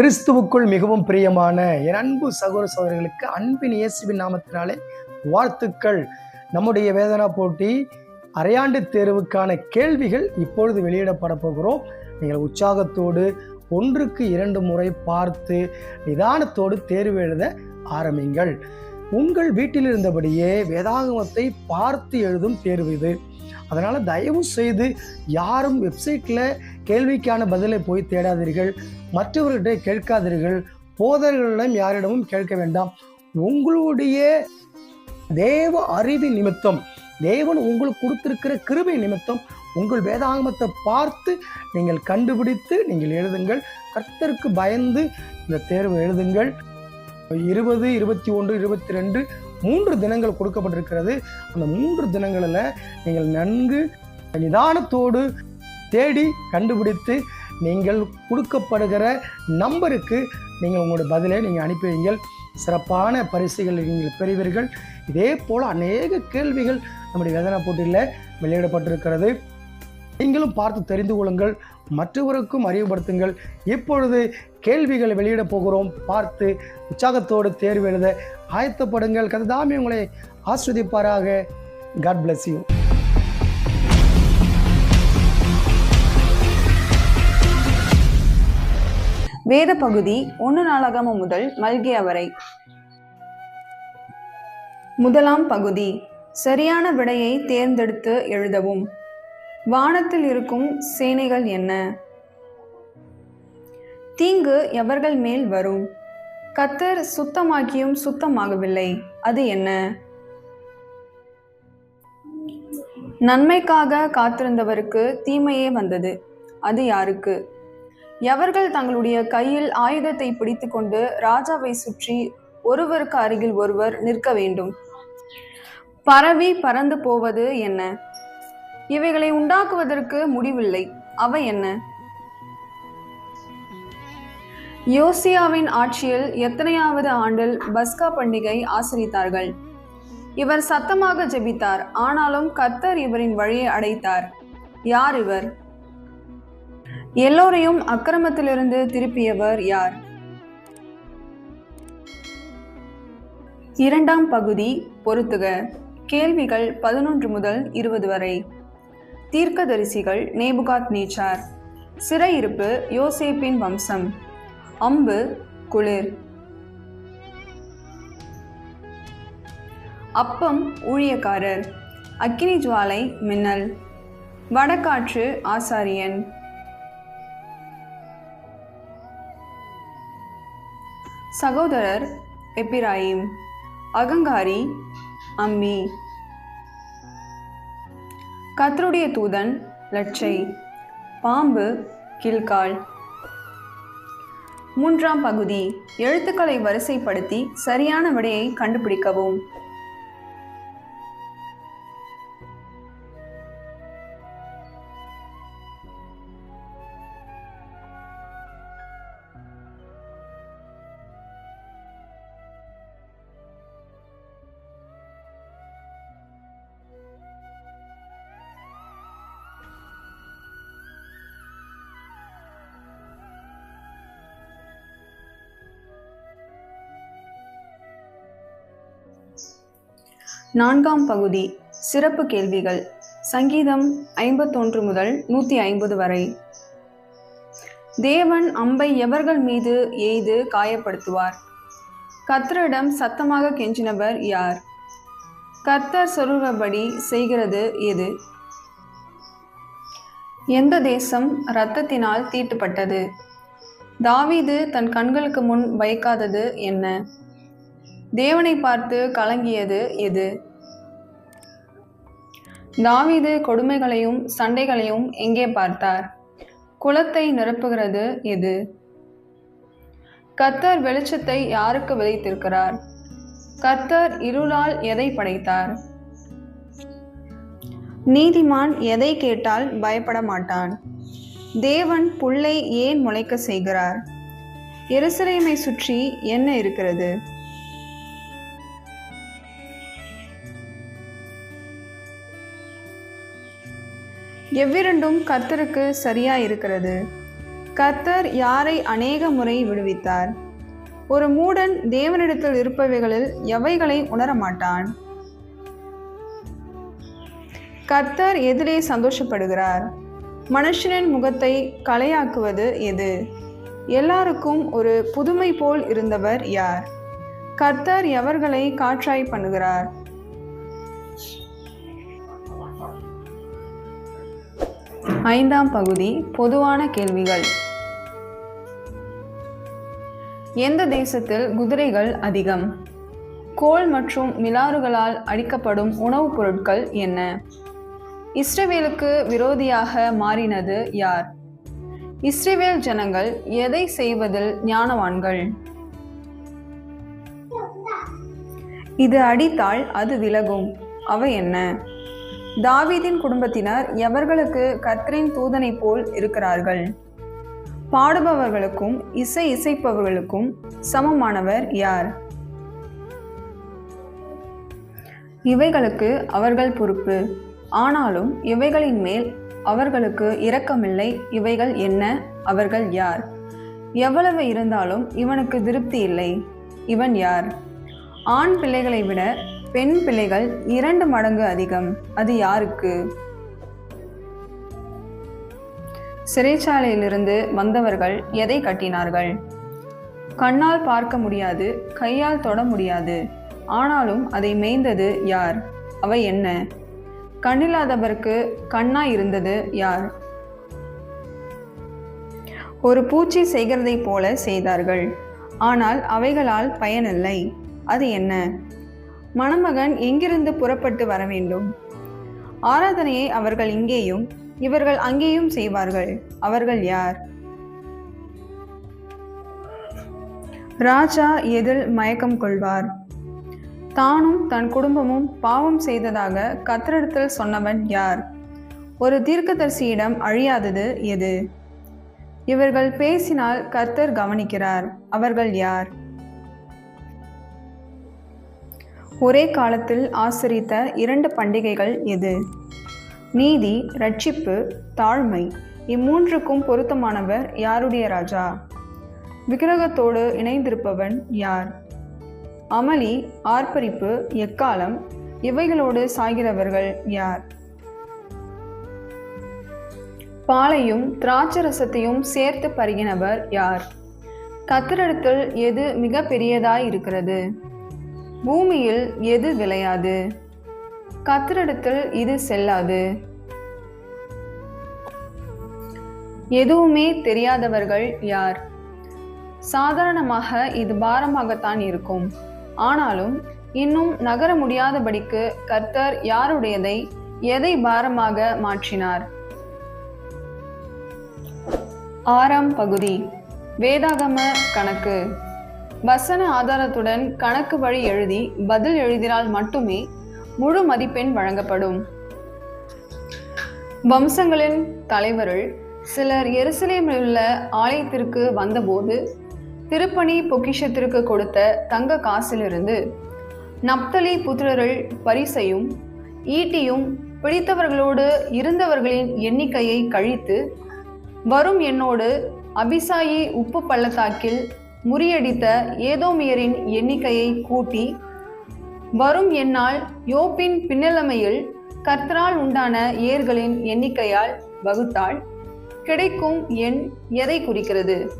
கிறிஸ்துவுக்குள் மிகவும் பிரியமான என் அன்பு சகோதர சகோதரிகளுக்கு அன்பின் இயேசுவின் நாமத்தினாலே வாழ்த்துக்கள். நம்முடைய வேதனா போட்டி அரையாண்டு தேர்வுக்கான கேள்விகள் இப்பொழுது வெளியிடப்பட போகிறோம். நீங்கள் உற்சாகத்தோடு ஒன்றுக்கு இரண்டு முறை பார்த்து நிதானத்தோடு தேர்வு எழுத ஆரம்பிங்கள். உங்கள் வீட்டில் இருந்தபடியே வேதாகமத்தை பார்த்து எழுதும் தேர்வு இது. அதனால் தயவு செய்து யாரும் வெப்சைட்டில் கேள்விக்கான பதிலை போய் தேடாதீர்கள். மற்றவர்கிட்ட கேட்காதீர்கள். போதர்களிடம் யாரிடமும் கேட்க வேண்டாம். உங்களுடைய தேவ அறிவு நிமித்தம் தேவன் உங்களுக்கு கொடுத்திருக்கிற கிருபை நிமித்தம் உங்கள் வேதாகமத்தை பார்த்து நீங்கள் கண்டுபிடித்து நீங்கள் எழுதுங்கள். கர்த்தருக்கு பயந்து இந்த தேர்வு எழுதுங்கள். இருபது இருபத்தி ஒன்று இருபத்தி ரெண்டு மூன்று தினங்கள் கொடுக்கப்பட்டிருக்கிறது. அந்த மூன்று தினங்களில் நீங்கள் நன்கு நிதானத்தோடு தேடி கண்டுபிடித்து நீங்கள் கொடுக்கப்படுகிற நம்பருக்கு நீங்கள் உங்களுடைய பதிலை நீங்கள் அனுப்பி வைங்கள் சிறப்பான பரிசுகளை நீங்கள் பெறுவீர்கள். இதே போல் அநேக கேள்விகள் நம்முடைய வேதனா போட்டியில் வெளியிடப்பட்டிருக்கிறது. நீங்களும் பார்த்து தெரிந்து கொள்ளுங்கள். மற்றவருக்கும் அறிவுபடுத்துங்கள். இப்பொழுது கேள்விகளை வெளியிடப் போகிறோம். பார்த்து உற்சாகத்தோடு தேர்வு எழுத ஆயத்தப்படுங்கள். கததாமி உங்களை ஆஸ்வதிப்பாராக. காட் பிளஸ் யூ வேத பகுதி ஒன்று நாளாகமம் முதல் மல்கியா வரை. முதலாம் பகுதி. சரியான விடையை தேர்ந்தெடுத்து எழுதவும். வானத்தில் இருக்கும் சேனைகள் என்ன? தீங்கு எவர்கள் மேல் வரும்? கத்தர் சுத்தமாக்கியும் சுத்தமாகவில்லை. அது என்ன? நன்மைக்காக காத்திருந்தவருக்கு தீமையே வந்தது. அது யாருக்கு? எவர்கள் தங்களுடைய கையில் ஆயுதத்தை பிடித்துக்கொண்டு ராஜாவை சுற்றி ஒருவருக்கு அருகில் ஒருவர் நிற்க வேண்டும்? பரவி பறந்து போவது என்ன? இவைகளை உண்டாக்குவதற்கு முடிவில்லை. அவை என்ன? யோசியாவின் ஆட்சியில் எத்தனையாவது ஆண்டில் பஸ்கா பண்டிகை ஆசிரித்தார்கள். இவர் சத்தமாக ஜெபித்தார். ஆனாலும் கத்தர் இவரின் வழியை அடைத்தார். யார் இவர்? எல்லோரையும் அக்கிரமத்திலிருந்து திருப்பியவர் யார்? இரண்டாம் பகுதி பொருத்துக கேள்விகள் பதினொன்று முதல் இருபது வரை. தீர்க்கதரிசிகள் நேபுகாத் நீச்சார் சிறையிருப்பு யோசேப்பின் வம்சம். அம்பு குளிர். அப்பம் ஊழியக்காரர். அக்கினி ஜுவாலை மின்னல். வடக்காற்று ஆசாரியன். சகோதரர் எப்பிராயிம் அகங்காரி அம்மி. கத்தருடைய தூதன் லட்சை பாம்பு கில்கால். மூன்றாம் பகுதி எழுத்துக்களை வரிசைப்படுத்தி சரியான விடையை கண்டுபிடிக்கவும். நான்காம் பகுதி சிறப்பு கேள்விகள். சங்கீதம் ஐம்பத்தொன்று முதல் நூற்றி ஐம்பது வரை. தேவன் அம்பை எவர்கள் மீது எய்து காயப்படுத்துவார்? கர்த்தரிடம் சத்தமாக கெஞ்சினவர் யார்? கர்த்தர் சொல்கிறபடி செய்கிறது எது? எந்த தேசம் இரத்தத்தினால் தீட்டுப்பட்டது? தாவீது தன் கண்களுக்கு முன் வைக்காதது என்ன? தேவனை பார்த்து கலங்கியது எது? தாவீது கொடுமைகளையும் சண்டைகளையும் எங்கே பார்த்தார்? குளத்தை நிரப்புகிறது எது? கர்த்தர் வெளிச்சத்தை யாருக்கு விதைத்திருக்கிறார்? கர்த்தர் இருளால் எதை படைத்தார்? நீதிமான் எதை கேட்டால் பயப்பட மாட்டான்? தேவன் புல்லை ஏன் முளைக்க செய்கிறார்? எருசலேமை சுற்றி என்ன இருக்கிறது? எவ்விரண்டும் கர்த்தருக்கு சரியா இருக்கிறது கர்த்தர் யாரை அநேக முறை விடுவித்தார். ஒரு மூடன் தேவனிடத்தில் இருப்பவைகளில் எவைகளை உணரமாட்டான்? கர்த்தர் எதிலே சந்தோஷப்படுகிறார். மனுஷனின் முகத்தை கலையாக்குவது எது? எல்லாருக்கும் ஒரு புதுமை போல் இருந்தவர் யார்? கர்த்தர் எவர்களை காற்றாய் பண்ணுகிறார்? ஐந்தாம் பகுதி பொதுவான கேள்விகள். எந்த தேசத்தில் குதிரைகள் அதிகம்? கோல் மற்றும் மிலாறுகளால் அடிக்கப்படும் உணவுப் பொருட்கள் என்ன? இஸ்ரேவேலுக்கு விரோதியாக மாறினது யார்? இஸ்ரேவேல் ஜனங்கள் எதை செய்வதில் ஞானவான்கள்? இது அடித்தால் அது விலகும். அவை என்ன? தாவீதின் குடும்பத்தினர் எவர்களுக்கு கர்த்தரின் தூதனை போல் இருக்கிறார்கள்? பாடுபவர்களுக்கும் இசை இசைப்பவர்களுக்கும் சமமானவர் யார்? இவைகளுக்கு அவர்கள் பொறுப்பு. ஆனாலும் இவைகளின் மேல் அவர்களுக்கு இரக்கமில்லை. இவைகள் என்ன? அவர்கள் யார்? எவ்வளவு இருந்தாலும் இவனுக்கு திருப்தி இல்லை. இவன் யார்? ஆண் பிள்ளைகளை விட பெண் பிள்ளைகள் இரண்டு மடங்கு அதிகம். அது யாருக்கு? சிறைச்சாலையிலிருந்து வந்தவர்கள் எதை கட்டினார்கள்? கண்ணால் பார்க்க முடியாது கையால் தொட முடியாது. ஆனாலும் அதை மேய்ந்தது யார்? அவை என்ன? கண்ணில்லாதவருக்கு கண்ணா இருந்தது யார்? ஒரு பூச்சி செய்கிறதைப் போல செய்தார்கள். ஆனால் அவைகளால் பயனில்லை. அது என்ன? மணமகன் எங்கிருந்து புறப்பட்டு வர வேண்டும்? ஆராதனையை அவர்கள் இங்கேயும் இவர்கள் அங்கேயும் செய்வார்கள். அவர்கள் யார்? ராஜா எதில் மயக்கம் கொள்வார்? தானும் தன் குடும்பமும் பாவம் செய்ததாக கத்திரிடத்தில் சொன்னவன் யார்? ஒரு தீர்க்கதரிசியிடம் அழியாதது எது? இவர்கள் பேசினால் கர்த்தர் கவனிக்கிறார். அவர்கள் யார்? ஒரே காலத்தில் ஆசரித்த இரண்டு பண்டிகைகள் எது? நீதி ரட்சிப்பு தாழ்மை. இம்மூன்றுக்கும் பொருத்தமானவர் யாருடைய ராஜா? விக்கிரகத்தோடு இணைந்திருப்பவன் யார்? அமளி ஆர்ப்பரிப்பு எக்காலம். இவைகளோடு சாகிறவர்கள் யார்? பாலையும் திராட்சரசத்தையும் சேர்த்து பருகினவர் யார்? கத்திரிடத்தில் எது மிக பெரியதாய் இருக்கிறது பூமியில் எது விளையாது? கத்திரிடத்தில் இது செல்லாது. எதுவுமே தெரியாதவர்கள் யார்? சாதாரணமாக இது பாரமாகத்தான் இருக்கும். ஆனாலும் இன்னும் நகர முடியாதபடிக்கு கர்த்தர் யாருடையதை எதை பாரமாக மாற்றினார்? ஆறாம் பகுதி. வேதாகம கணக்கு. வசன ஆதாரத்துடன் கணக்கு வழி எழுதி பதில் எழுதினால் மட்டுமே முழு மதிப்பெண் வழங்கப்படும். வம்சங்களின் தலைவர்கள் சிலர் எருசலேமில் உள்ள ஆலயத்திற்கு வந்தபோது திருப்பணி பொக்கிஷத்திற்கு கொடுத்த தங்க காசிலிருந்து நப்தலி புத்திரர்கள் பரிசையும் ஈட்டியும் பிடித்தவர்களோடு இருந்தவர்களின் எண்ணிக்கையை கழித்து வரும் என்னோடு அபிசாயி உப்பு பள்ளத்தாக்கில் முறியடித்த ஏதோமியரின் எண்ணிக்கையை கூட்டி வரும் எண்ணால் யோப்பின் பின்னலமையில் கர்த்தரால் உண்டான ஏர்களின் எண்ணிக்கையால் வகுத்தால் கிடைக்கும் எண் எதை குறிக்கிறது?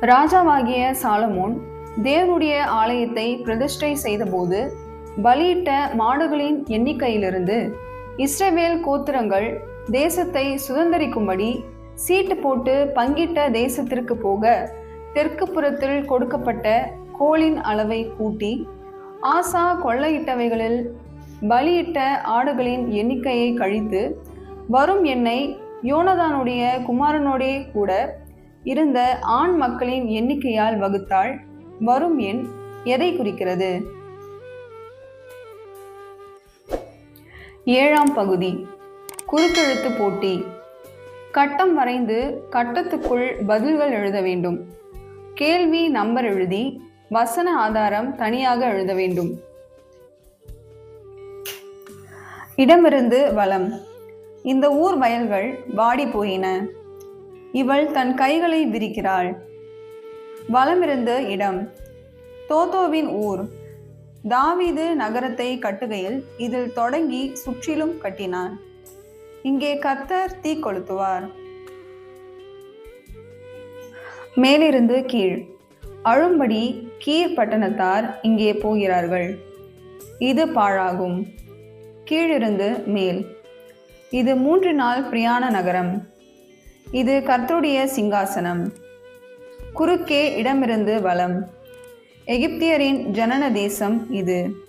ராஜாவாகிய சாலமோன் தேவனுடைய ஆலயத்தை பிரதிஷ்டை செய்தபோது பலியிட்ட மாடுகளின் எண்ணிக்கையிலிருந்து இஸ்ரவேல் கோத்திரங்கள் தேசத்தை சுதந்திரிக்கும்படி சீட்டு போட்டு பங்கிட்ட தேசத்திற்கு போக தெற்கு புறத்தில் கொடுக்கப்பட்ட கோளின் அளவை கூட்டி ஆசா கொள்ளையிட்டவைகளில் பலியிட்ட ஆடுகளின் எண்ணிக்கையை கழித்து வரும் எண்ணை யோனதானுடைய குமாரனோடே கூட இருந்த ஆண் மக்களின் எண்ணிக்கையால் வகுத்தால் வரும் எண் எதை குறிக்கிறது? ஏழாம் பகுதி. குறுக்கெழுத்து போட்டி. கட்டம் வரைந்து கட்டத்துக்குள் பதில்கள் எழுத வேண்டும். கேள்வி நம்பர் எழுதி வசன ஆதாரம் தனியாக எழுத வேண்டும். இடமிருந்து வலம். இந்த ஊர் வயல்கள் வாடி போயின. இவள் தன் கைகளை விரிக்கிறாள். வலமிருந்து இடம். தோத்தோவின் ஊர். தாவீது நகரத்தை கட்டுகையில் இதில் தொடங்கி சுற்றிலும் கட்டினான். இங்கே கத்தர் தீ கொளுத்துவார். மேலிருந்து கீழ். அழும்படி கீழ் பட்டணத்தார் இங்கே போகிறார்கள். இது பாழாகும். கீழிருந்து மேல். இது மூன்று நாள் பிரியாண நகரம். இது கர்த்தருடைய சிங்காசனம். குறுக்கே இடமிருந்து வலம். எகிப்தியரின் ஜனன தேசம் இது.